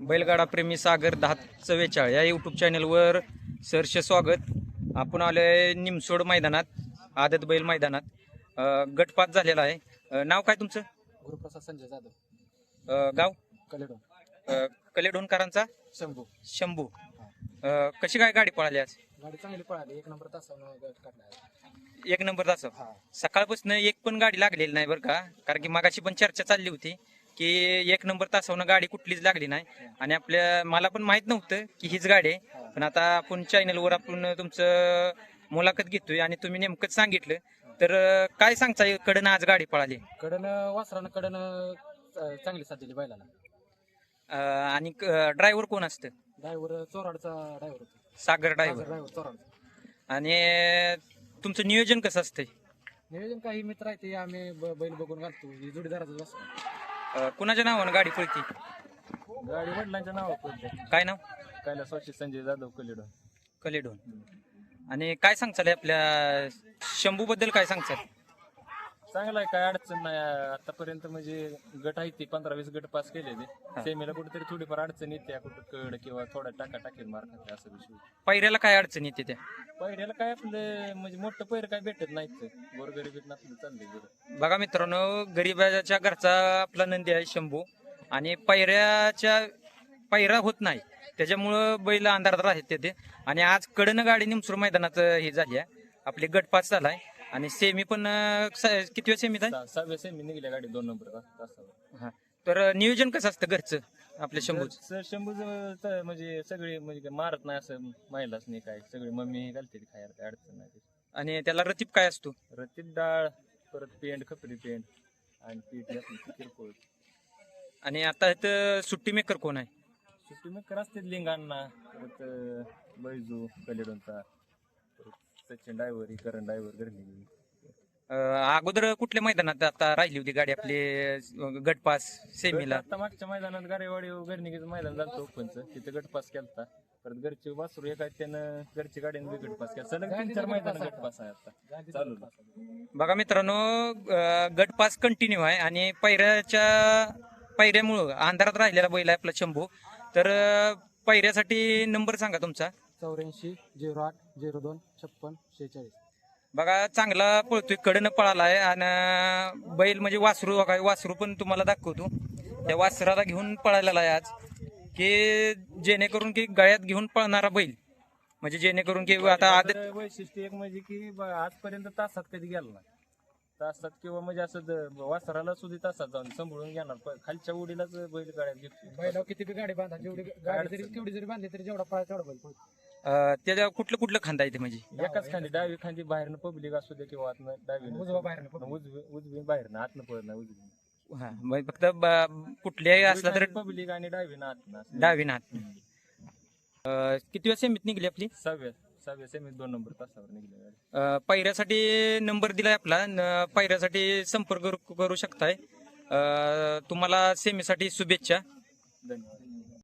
बैलगाडा प्रेमी सागर दहा चव्वेचाळ या युट्यूब चॅनलवर सरचे स्वागत. आपण आलोय निमसोड मैदानात आदत बैल मैदानात. गटपात झालेला आहे. नाव काय तुमचं? गुरुप्रसाद संजय जाधव. अं, गाव? कलेडोन. अं, कलेडोणकरांचा शंभू. शंभू. अं, कशी काय गाडी पळाली आज? गाडी चांगली पळाली. एक नंबर तासानं गट काढला आहे. एक नंबर तास हा. सकाळपासून एक पण गाडी लागलेली नाही बरं का? कारण की मगाशी पण चर्चा चालली होती. की एक नंबर तासावनं गाडी कुठलीच लागली नाही. आणि आपल्या मला पण माहीत नव्हतं की हीच गाडी आहे. पण आता आपण चॅनलवर आपण तुमचं मुलाखत घेतोय आणि तुम्ही नेमकंच सांगितलं. तर काय सांगता कडनं आज गाडी पळाली. कडनं वासरानं कडनं चांगली साथ दिली बैलाला. अं, आणि ड्रायव्हर कोण असतं? ड्रायव्हर चोराडचा ड्रायव्हर होता. सागर ड्रायव्हर ड्रायव्हर चोराडचा. आणि तुमचं नियोजन कसं असतंय? नियोजन काही मित्र आहे ते आम्ही ब- बैल बघून घालतो. ही जोडीदाराचा वासर अं, कुणाच्या नावानं गाडी पळती? गाडी वडिलांच्या नावावर काय नाव? कैलासवाशी संजय जाधव कलेडोन. कलेडोन. आणि काय सांगचाल आपल्या शंभू बद्दल काय सांगचाल चांगला आहे काय अडचण नाही. आतापर्यंत म्हणजे गट आहे ते पंधरा वीस गट पास केले. ते. सेमीला कुठेतरी थोडीफार अडचण येते कुठं कड किंवा थोडा टाका टाकेल मार खाते असं विषय. पैऱ्याला काय अडचण येते त्या? पहिल्याला काय आपलं म्हणजे मोठं पैर काय भेटत नाहीत गोरगरीबीत आपलं चाललंय बरं. बघा मित्रांनो गरीबाच्या घरचा आपला नंदी आहे शंभू. आणि पैऱ्याच्या पैरा होत नाही. त्याच्यामुळं बैल अंधारात राहत तिथे आणि आज कडनं गाडी निमसूर मैदानात ही झाली आहे. आपली गट पाच झालाय. आणि सेमी पण अं, स- किती वेळ सेमीत आहे? सहा- सहाव्या सेमी निघल्या गाडी दोन नंबर तासावर हा. तर नियोजन कसं असतं घरचं? आपल्या शंभूच. सर शंभू म्हणजे सगळे म्हणजे काय मारत नाही असं महिलाच नाही काय सगळी मम्मी घालते खायला काय अडचण नाही आणि त्याला रतीप काय असतो? रतीब डाळ परत पेंड खपरी पेंड आणि पीठ आपली किरकोळ. आणि आता इथं सुट्टी मेकर कोण आहे? सुट्टी मग असते लिंगांना परत बैजू कलेडोनचा परत सचिन डायव्हर करण डायव्हर घरली अं, अगोदर कुठल्या मैदानात आता राहिली होती गाडी आपली गटपास सेमीला? आता मागच्या मैदानात गारेवाडी घरणीचं मैदान झालं ओपनचं. तिथे गटपास केलता. परत घरचे वासरू एका त्यानं घरची गाडीने बी गटपास केला. सलग तीन चार मैदान गटपास आहे आता. चालू बघा मित्रांनो गटपास कंटिन्यू आहे आणि पैऱ्याच्या पैऱ्यामुळं अंधारात राहिलेला बैल आहे आपला शंभू. तर अं, पैऱ्यासाठी नंबर सांगा तुमचा. चौऱ्याऐंशी झिरो आठ झिरो दोन छप्पन शेहेचाळीस. बघा चांगला पळतोय कडनं पळाला आहे आणि बैल म्हणजे वासरू बघा वासरू पण तुम्हाला दाखवतो. त्या वासराला घेऊन पळालेला आहे आज. की जेणेकरून की गळ्यात घेऊन पळणारा बैल. म्हणजे जेणेकरून की आता आद तर वैशिष्ट्य एक म्हणजे की ब- आजपर्यंत तासात कधी गेला नाही. तासात किंवा म्हणजे असं द- वासराला सुद्धा तासात जाऊन सांभाळून घेणार. प- खालच्या उडीलाच बैल गाड्यात घेतो बैलावर किती बी गाडी बांधा जेवढी गाडी जरी केवढी जरी बांधली तरी जेवढा पळा तेवढा बैल पळतो. अं, त्याच्या कुठलं कुठलं खांदा येते म्हणजे? एकाच खांदी डावी खांदी बाहेरनं पब्लिक असू दे किंवा आतनं डावी उजवा बाहेरनं. उजवी उजवी बाहेरनं आतनं उजवी हा फक्त ब- कुठल्याही असला तर पब्लिक आणि डावी ना आतनं असं. डावी नात. किती वेळ सेमीत निघली आपली? सहाव्या सहाव्या सेमीत दोन नंबर तासावर निघले गाडी. अं, पैऱ्यासाठी नंबर दिलाय आपला. न- पैऱ्यासाठी संपर्क करू- करू शकताय. अं, तुम्हाला सेमीसाठी शुभेच्छा. धन्यवाद.